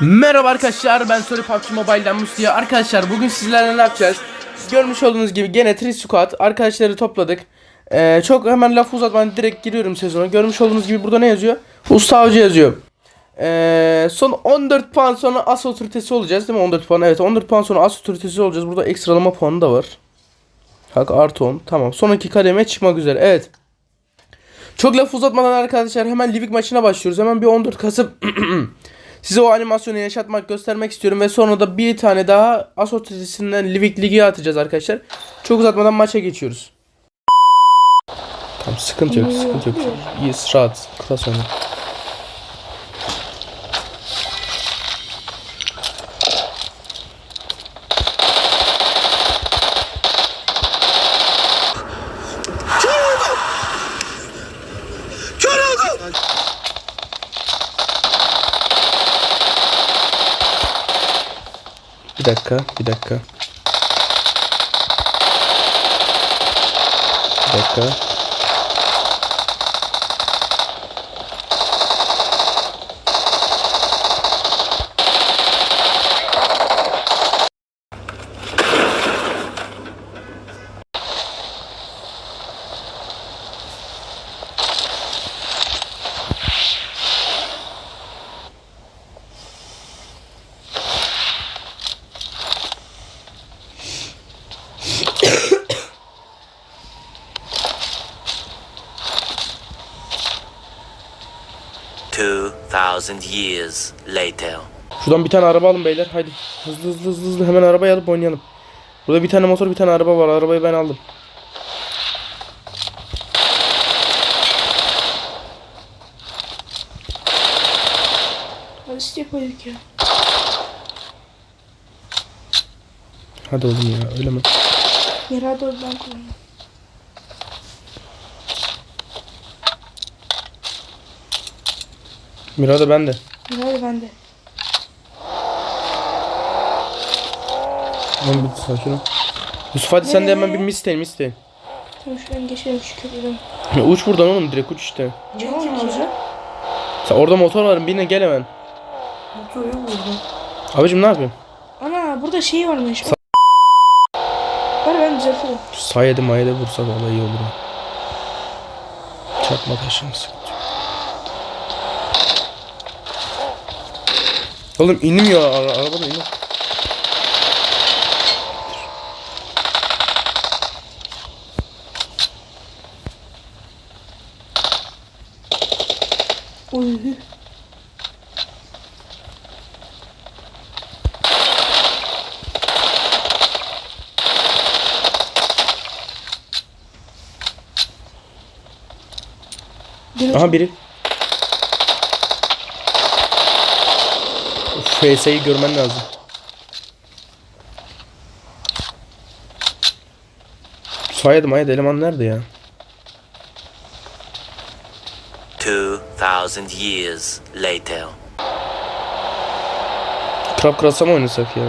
Merhaba arkadaşlar ben Sorry PUBG Mobile'den Mustiye. Arkadaşlar bugün sizlerle ne yapacağız? Görmüş olduğunuz gibi gene Tri Squad. Arkadaşları topladık. Ee, Çok hemen laf uzatmadan direkt giriyorum sezona. Görmüş olduğunuz gibi burada ne yazıyor? Usta avcı yazıyor. Ee, Son 14 puan sonra as otoritesi olacağız değil mi? 14 puan evet 14 puan sonra as otoritesi olacağız. Burada ekstralama puanı da var. Hak artı 10 tamam sonraki kademe çıkmak üzere. Evet. Çok laf uzatmadan arkadaşlar hemen Livik maçına başlıyoruz. Hemen bir 14 Kasım size o animasyonu yaşatmak, göstermek istiyorum ve sonra da bir tane daha Asotisi'nden Livik Ligi'ye atacağız arkadaşlar. Çok uzatmadan maça geçiyoruz. Tamam sıkıntı yok, sıkıntı yok. İyiyiz, rahat. Klas oyunu. Kör oldum. Bir dakika, bir dakika. Bir dakika. Thousand years later. Şuradan bir tane araba alın beyler. Haydi. Hızlı hızlı hızlı hızlı hemen arabayı alıp oynayalım. Burada bir tane motor bir tane araba var. Arabayı ben aldım. İşte koyduk ya. Hadi oğlum ya öyle mi? Yere doğru ben kullanıyorum. Mira da bende. Yere bende. Hemen bir sakin ol. Yusuf hadi sen de hemen bir misteyin misteyin. Tamam şuradan geçelim şu köprüden. Ya uç buradan oğlum direkt uç işte. Tamam mı olacak? Sen orada motor var birine gel hemen. Motor yok burada. Abicim ne yapıyorsun? Ana burada şey varmış. Var ben düzeltirim. Sayede mayede vursa vallahi iyi olur. ha. Çarpma taşını sıkıntı Oğlum inmiyor ara arabadan inin. Uy. Biri Aha biri. Of, FS'yi görmen lazım. Saydım haydi eleman nerede ya? Two thousand years later. Krap krasa mı oynasak ya?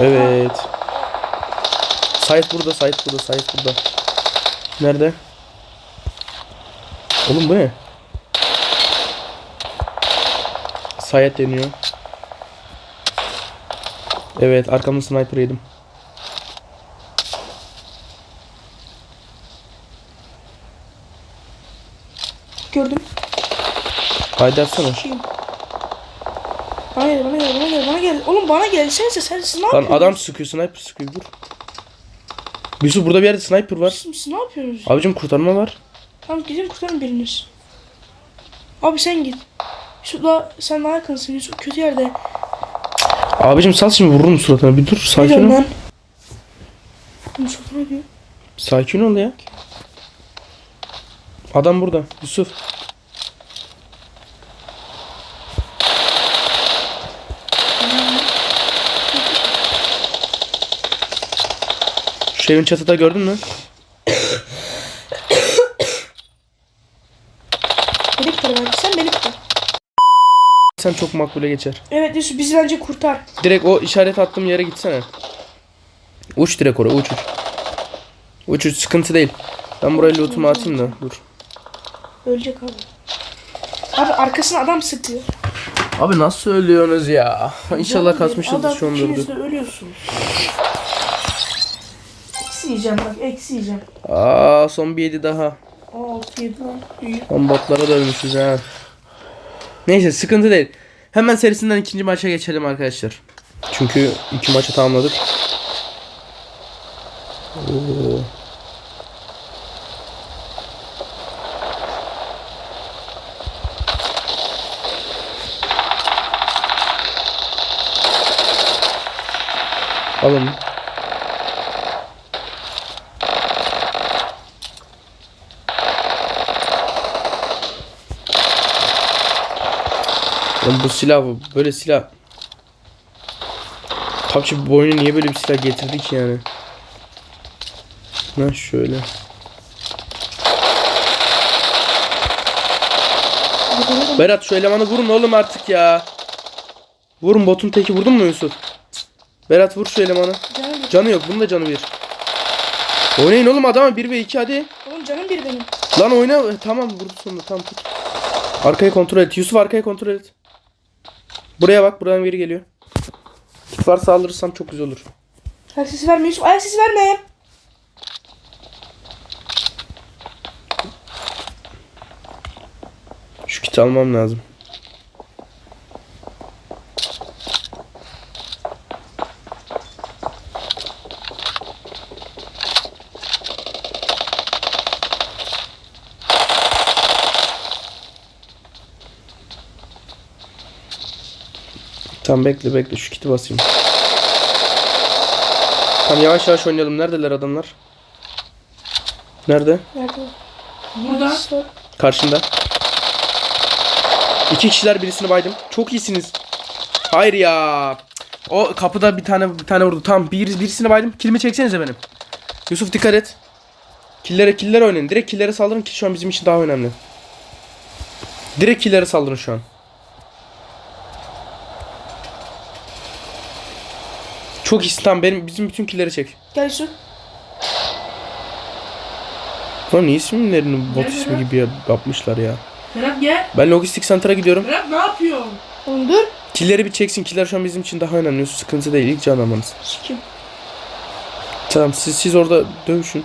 Evet. Sait burada, Sait burada, Sait burada. Nerede? Oğlum bu ne? Sayet deniyor. Evet, arkamda sniper yedim. gördüm. Haydi atsana. Şeyim. Bana gel, bana gel, bana gel, bana gel. Oğlum bana gelsenize sen siz ne Lan yapıyorsunuz? adam sıkıyor, sniper sıkıyor. Dur. Yusuf burada bir yerde sniper var. Siz, siz ne yapıyorsunuz? Abicim kurtarma var. Tamam gidin kurtarın biriniz. Abi sen git. Yusuf'la sen daha yakınsın. Yusuf kötü yerde. Abicim sal şimdi vururum suratına. Bir dur sakin ol. Yusuf ne diyor? Sakin ol ya. Adam burada. Yusuf. Şu evin çatıda gördün mü? Beni kurtar bence. Sen beni kurtar. Sen çok makbule geçer. Evet Yusuf bizi bence kurtar. Direkt o işaret attığım yere gitsene. Uç direkt oraya uç uç. Uç uç sıkıntı değil. Ben buraya lootumu atayım da dur. Ölecek abi. Abi arkasına adam sıkıyor. Abi nasıl söylüyorsunuz ya? İnşallah kasmışızdır adam şu anda. ikiniz de ölüyorsunuz. Eksi yiyeceğim bak eksi yiyeceğim. Aa son bir yedi daha. Aa 6 7 lan. İyi. Lan botlara dönmüşüz ha. Neyse sıkıntı değil. Hemen serisinden ikinci maça geçelim arkadaşlar. Çünkü iki maçı tamamladık. Oo. Alın. Lan bu silah bu. Böyle silah. PUBG bu niye böyle bir silah getirdik yani? Ha şöyle. Berat şu elemanı vurun oğlum artık ya. Vurun botun teki vurdun mu Yusuf? Berat vur şu elemanı. Canım bir. Canı yok bunun da canı bir. Oynayın oğlum adama 1 ve 2 hadi. Oğlum canım bir benim. Lan oyna. Tamam vurdu sonunda tamam tut. Arkayı kontrol et. Yusuf arkayı kontrol et. Buraya bak buradan biri geliyor. Kit varsa alırsam çok güzel olur. Ayak sesi verme Yusuf. Ayak sesi verme. Şu kiti almam lazım. Tamam bekle bekle şu kiti basayım. Tamam yavaş yavaş oynayalım. Neredeler adamlar? Nerede? Nerede? Burada. Karşında. İki kişiler birisini baydım. Çok iyisiniz. Hayır ya. O kapıda bir tane bir tane vurdu. Tamam bir, birisini baydım. Kilimi çeksenize benim. Yusuf dikkat et. Killere killere oynayın. Direkt killere saldırın ki şu an bizim için daha önemli. Direkt killere saldırın şu an. Çok tamam benim bizim bütün killeri çek. Gel Yusuf. Lan niye isimlerini bot Nerede ismi gibi ya- yapmışlar ya. Berat gel. Ben lojistik center'a gidiyorum. Berat ne yapıyorsun? Oğlum dur. Killeri bir çeksin. Killer şu an bizim için daha önemli. Sıkıntı değil. İlk can almanız. Sikim. Tamam siz siz orada dövüşün.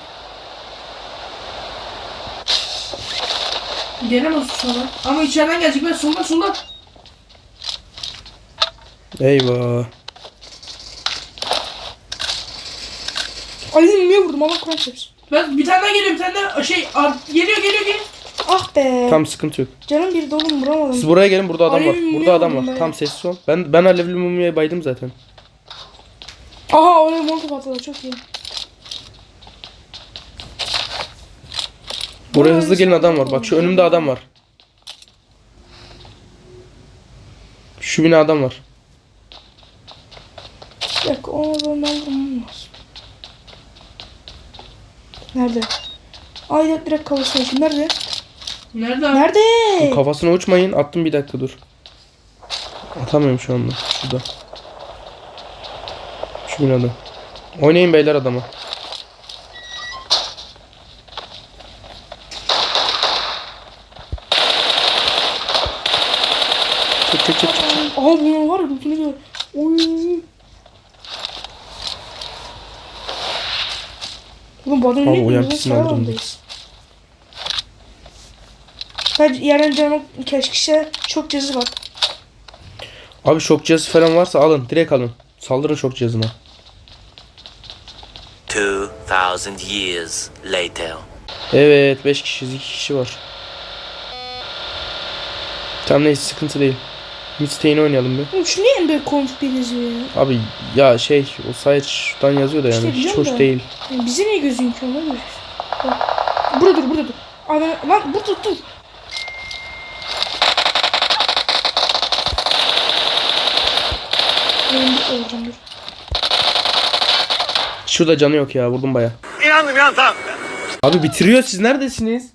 Gelemez sonra. Ama içeriden gelecek. Ben solda solda. Eyvah. Ay niye vurdum Allah Kur'an çarpsın. Ben bir tane daha geliyor. Bir tane daha şey art, geliyor geliyor geliyor. Ah be. Tam sıkıntı yok. Canım bir dolum vuramadım. Siz buraya gelin. Burada adam var. Burada adam var. ben. Tam sessiz ol. Ben ben alevli mumyaya baydım zaten. Aha oraya molotof attılar çok iyi. Buraya Vay, hızlı gelin adam var. Bak şu önümde adam var. Şu bina adam var. Bir dakika onu ben ben vurmam lazım. Nerede? Ay direkt, kafasına için. Nerede? Nerede? Nerede? Kafasına uçmayın. Attım bir dakika dur. Atamıyorum şu anda. Şurada. Şu binada. Oynayın beyler adama. Çek çek çek. çek. Aha bunun var ya lootunu gör. Oy. Oğlum bu adam Abi, ne diyor? alandayız. Bence yerden canıma keşkişe çok cezı var. Abi şok cihazı falan varsa alın. Direkt alın. Saldırın şok cihazına. 2,000 years later. Evet 5 kişiyiz 2 kişi var. Tamam neyse sıkıntı değil. Midstay'ini oynayalım bir. Oğlum şu niye bir yazıyor ya? Abi ya şey o site şuradan yazıyor da yani İşte hiç biliyorum hoş da. değil. Yani bize niye gözüküyor ona göre. Bak. Burada dur burada dur. Adam, lan burada dur. Benim bir olacağım dur. Şurada canı yok ya vurdum baya. İnandım ya tamam. Abi bitiriyor siz neredesiniz?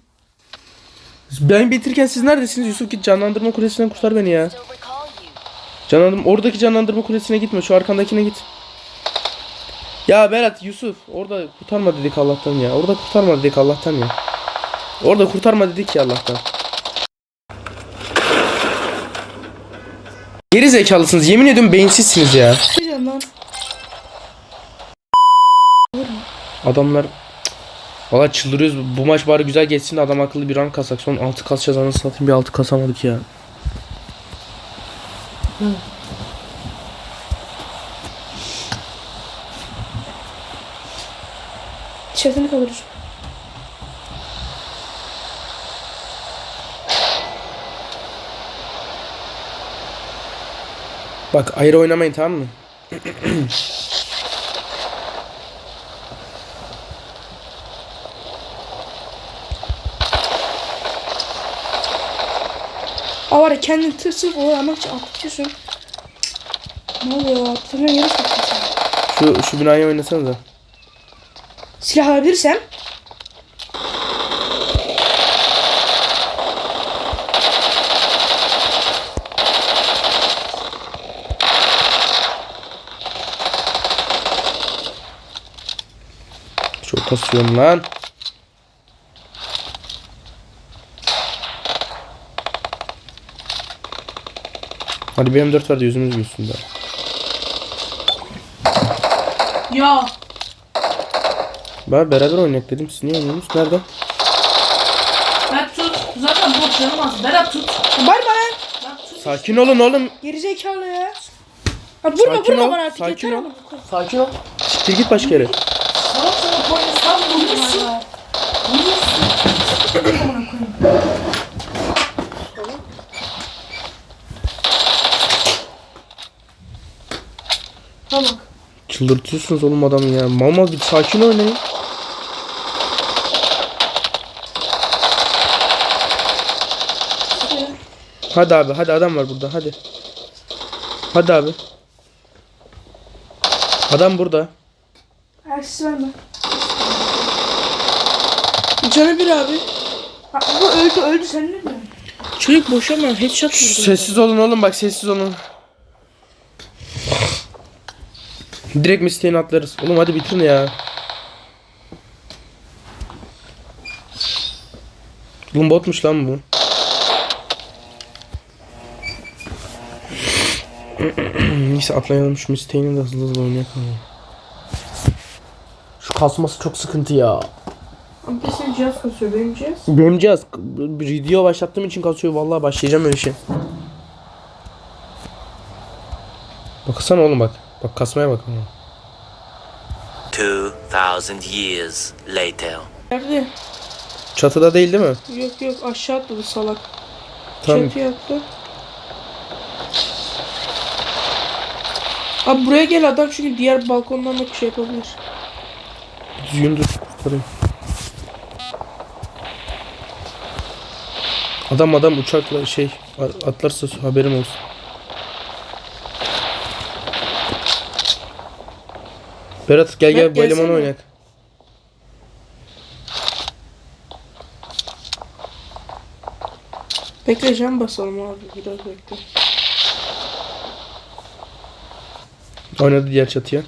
Ben bitirirken siz neredesiniz? Yusuf git canlandırma kulesinden kurtar beni ya. Canlandırma. Oradaki canlandırma kulesine gitme. Şu arkandakine git. Ya Berat Yusuf orada kurtarma dedik Allah'tan ya. Orada kurtarma dedik Allah'tan ya. Orada kurtarma dedik ya Allah'tan. Geri zekalısınız. Yemin ediyorum beyinsizsiniz ya. Adamlar Valla çıldırıyoruz. Bu maç bari güzel geçsin de adam akıllı bir rank kasak. Son 6 kasacağız anasını satayım bir 6 kasamadık ya. Tişörtünü kaldırır. Bak ayrı oynamayın tamam mı? Aa var ya kendini tır sırf o için atlatıyorsun. Ne oluyor? Atlamaya yere soktun sen. Şu şu binayı oynasanıza. Silah alabilirsem. Çok kasıyorum lan. Hadi benim 4 vardı yüzümüz gülsün de. Ya. Ben beraber oynayak dedim. Siz niye oynuyorsunuz? Nerede? Berat tut. Zaten bot canım az. Berat tut. Var lan. Berat tut. Sakin olun oğlum. Gerizekalı ya. Abi vurma Sakin vurma ol, bana artık sakin yeter ol. ama. Sakin ol. Siktir git başka yere. Sana sana koyun. Sen. Vurmuşsun. Tamam. Çıldırtıyorsunuz oğlum adamı ya. Mama bir sakin oynayın. Hadi abi hadi adam var burada hadi. Hadi abi. Adam burada. Ersiz verme. Canı bir abi. Ha, bu öldü öldü sen ne diyorsun? Çocuk boşama headshot vurdu. Sessiz olun oğlum bak sessiz olun. Direkt misteğini atlarız. Oğlum hadi bitirin ya. Oğlum botmuş lan bu. Neyse atlayalım şu misteğini de hızlı hızlı oynayalım. Şu kasması çok sıkıntı ya. Abi senin cihaz kasıyor benim cihaz. Benim cihaz bir video başlattığım için kasıyor. Vallahi başlayacağım öyle şey. Baksana oğlum bak. Bak kasmaya bak. ama. 2000 years later. Nerede? Çatıda değil değil mi? Yok yok aşağı atladı salak. Tamam. Çatıya attı. Abi buraya gel adam çünkü diğer balkondan da bir şey yapabilir. Düzgün dur. Kurtarayım. Adam adam uçakla şey atlarsa haberim olsun. Berat gel gel Berat, bu elemanı gelsene. oynak. Bekle can basalım abi biraz bekle. Oynadı diğer çatıya.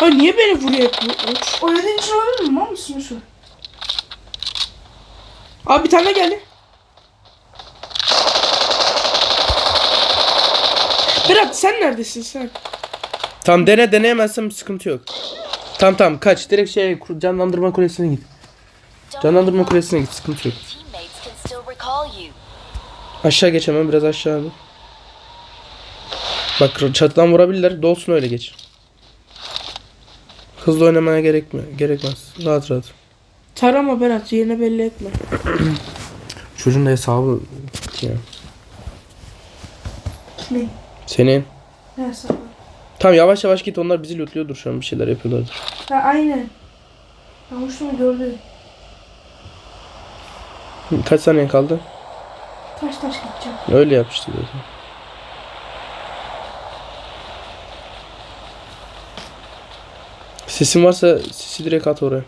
Abi niye beni vuruyor hep bu uç? Oynadığın için olabilir mi? Mal mısın şu? Abi bir tane geldi. Berat sen neredesin sen? Tam dene deneyemezsem bir sıkıntı yok. Tam tam kaç direkt şey canlandırma kulesine git. Canlandırma kulesine git sıkıntı yok. Aşağı geç hemen biraz aşağı abi. Bak çatıdan vurabilirler dolsun öyle geç. Hızlı oynamaya gerek mi? Gerekmez. Rahat rahat. Tarama Berat yerine belli etme. Çocuğun da hesabı ya. Ne? Senin. Sana? Tamam yavaş yavaş git onlar bizi lootluyordur şu an bir şeyler yapıyorlardır. Ha aynen. Ben uçtuğumu gördüm. Kaç saniye kaldı? Taş taş gideceğim. Öyle yapıştı zaten. Sesin varsa sesi direkt at oraya.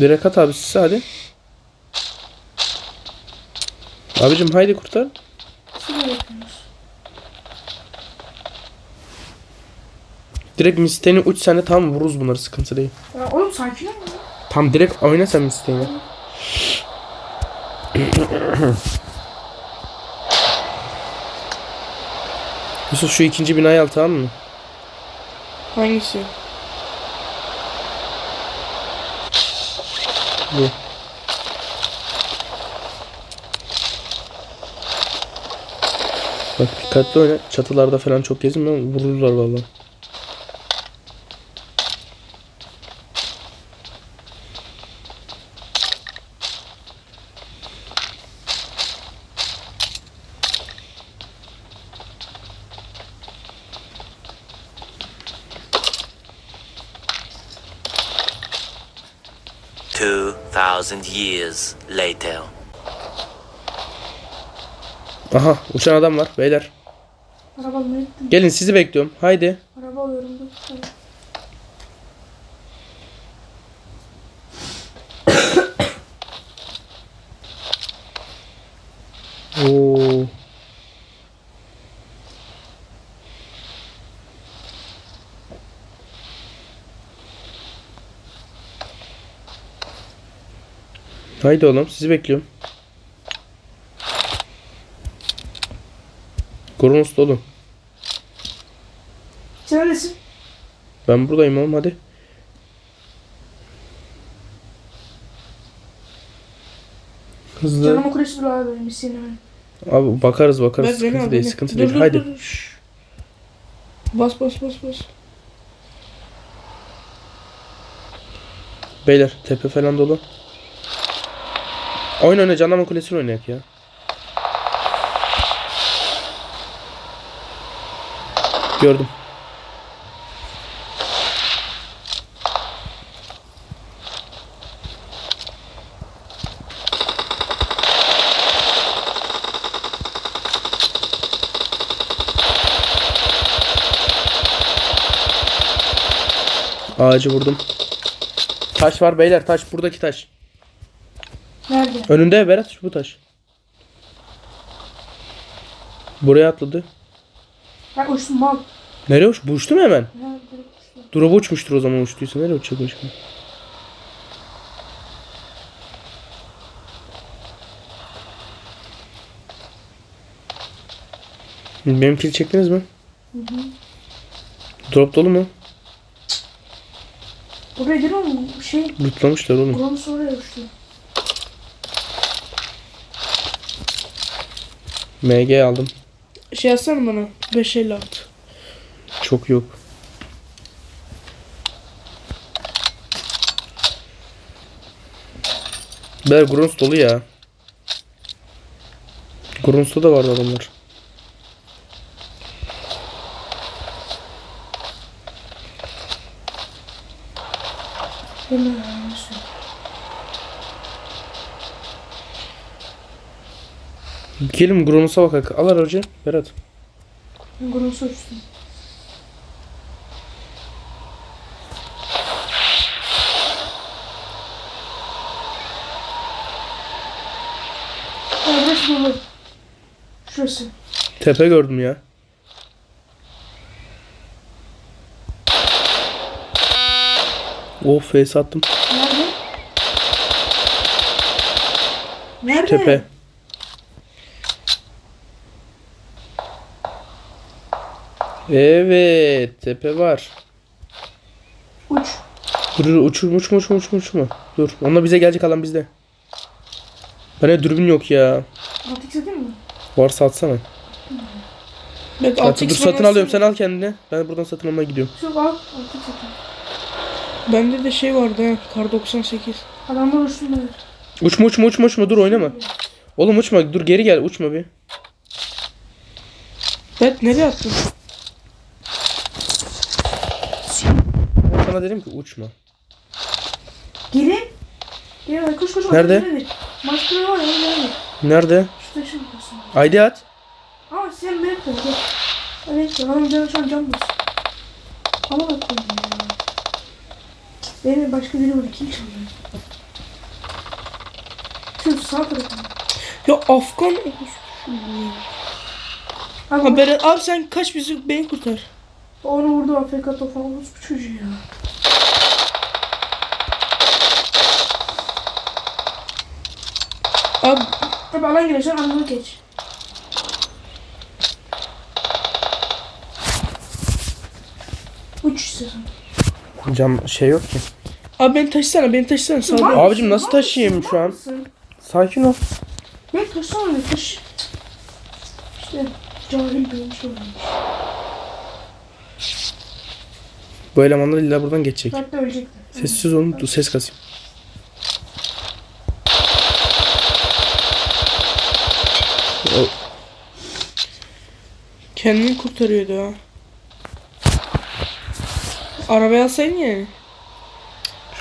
Direkt at abi sesi hadi. Abicim haydi kurtar. Direkt misteğini uç sen de tamam vururuz bunları sıkıntı değil. Ya oğlum sakin ol. ya. Tam direkt oyna sen misteğini. Yusuf şu ikinci binayı al tamam mı? Hangisi? Bu. Bak dikkatli oyna. Çatılarda falan çok gezinme vururlar vallahi. Thousand years later. Aha uçan adam var beyler. Gelin sizi bekliyorum. Haydi. Araba alıyorum dur. Hadi. Oo. Haydi oğlum sizi bekliyorum. Kronos dolu. Sen neredesin? Ben buradayım oğlum hadi. Hızlı. Kulesi dur abi benim isteğine. Abi bakarız bakarız. Bak beni sıkıntı al değil beni. sıkıntı Dur, değil. dur, Haydi. dur. Bas bas bas bas. Beyler tepe falan dolu. Oyun oyna canlama kulesini oynayak ya. Gördüm. Ağacı vurdum. Taş var beyler taş buradaki taş. Nerede? Önünde Berat şu bu taş. Buraya atladı. Ya uçtum mal. Nereye uç? Bu uçtu mu hemen? Drop'a uçmuştur o zaman uçtuysa. Nereye uçacak başka? Benim kill çektiniz mi? Drop dolu mu? Oraya değil oğlum. Şey. Lootlamışlar oğlum. Kronos oraya uçtu. MG aldım. Şey yazsana bana. 556. Çok yok. Ber Gruns dolu ya. Gruns'ta da vardı adamlar. Hemen. Gelin Gruns'a bakak. Al aracı. Berat. Burası dolu. Şurası. Tepe gördüm ya. Of face attım. Nerede? Nerede? Tepe. Evet, tepe var. Uç. Dur dur uçurma uçma uçma uçma uçma. Dur. Onunla bize gelecek alan bizde. Bana dürbün yok ya. Matik satayım mı? Varsa atsana. Evet, Satın, dur satın alıyorum sen al kendine. Ben buradan satın almaya gidiyorum. Şu al. Satayım. Bende de şey vardı ha. Kar 98. Adamlar böyle. Uçma uçma uçma uçma dur oynama. Oğlum uçma dur geri gel uçma bir. Evet nereye attın? Ben sana dedim ki uçma. Geri hadi koş koş. Nerede? Maskara var ya. Nerede? Şu taşın arkasında. ID at. Ama sen da gel. Evet adamın canı şu an can bas. Ama bak ya. Benim başka biri var. Kim çalıyor? Şu sağ tarafında. Ya Afgan. Abi, Berat, abi sen kaç bizi beni kurtar. Onu vurdu AFK topu bu çocuğu ya. Abi Tabi alan gireceksin alanı geç. Uç istiyorsan. Cam şey yok ki. Abi beni taşısana beni taşısana sağdan. Var Abicim mısın? nasıl Var taşıyayım mısın? şu Var an? mısın? Sakin ol. Ben taşısana ne taş. İşte cahil büyümüş olmuş. Bu elemanlar illa buradan geçecek. Hatta ölecekti. Sessiz olun. Dur ses kasayım. Kendini kurtarıyordu ha. Arabaya alsaydın yani.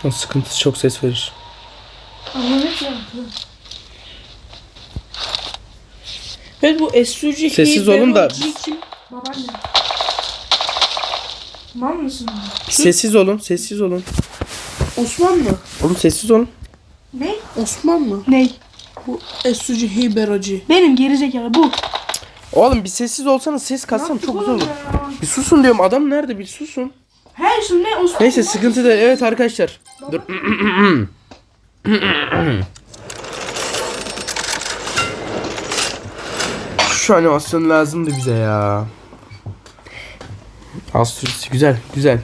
şu an sıkıntısı çok ses verir. Ama ne yaptı? Evet bu SUG Sessiz olun da- kim? Babaanne. Mal mısın? Sessiz olun. Sessiz olun. Osman mı? Oğlum sessiz olun. Ne? Osman mı? Ney? Bu SUG Hiberacı. Benim gerizekalı bu. Oğlum bir sessiz olsanız ses kassam Yaptık çok güzel oğlum olur. ya. Bir susun diyorum. Adam nerede? Bir susun. He şimdi ne Osman? Neyse ne? sıkıntı değil. Evet arkadaşlar. Dur. Şu animasyon lazımdı bize ya. Astrolisi güzel güzel.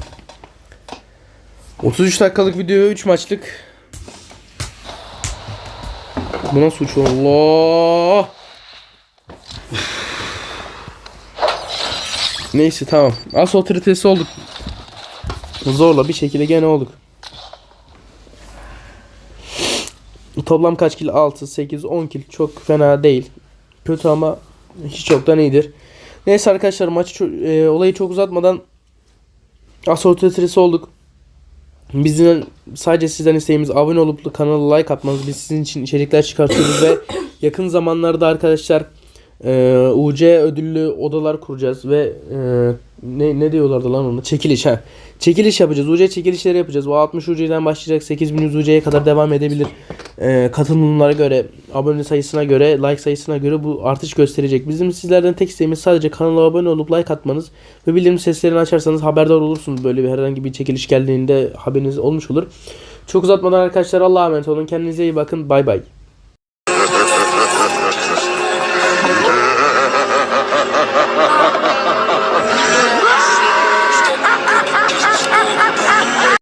33 dakikalık video 3 maçlık. Bu nasıl uçuyor? Allah. Neyse tamam. As otoritesi olduk. Zorla bir şekilde gene olduk. Toplam kaç kill? 6, 8, 10 kill. Çok fena değil. Kötü ama hiç çoktan iyidir. Neyse arkadaşlar maçı e, olayı çok uzatmadan asortitresi olduk. Bizden sadece sizden isteğimiz abone olup kanala like atmanız. Biz sizin için içerikler çıkartıyoruz ve yakın zamanlarda arkadaşlar e, UC ödüllü odalar kuracağız ve e, ne ne diyorlardı lan onu? Çekiliş ha. Çekiliş yapacağız. UC çekilişleri yapacağız. O 60 UC'den başlayacak. 8100 UC'ye kadar devam edebilir. E, katılımlara göre, abone sayısına göre, like sayısına göre bu artış gösterecek. Bizim sizlerden tek isteğimiz sadece kanala abone olup like atmanız ve bildirim seslerini açarsanız haberdar olursunuz. Böyle bir herhangi bir çekiliş geldiğinde haberiniz olmuş olur. Çok uzatmadan arkadaşlar Allah'a emanet olun. Kendinize iyi bakın. Bay bay.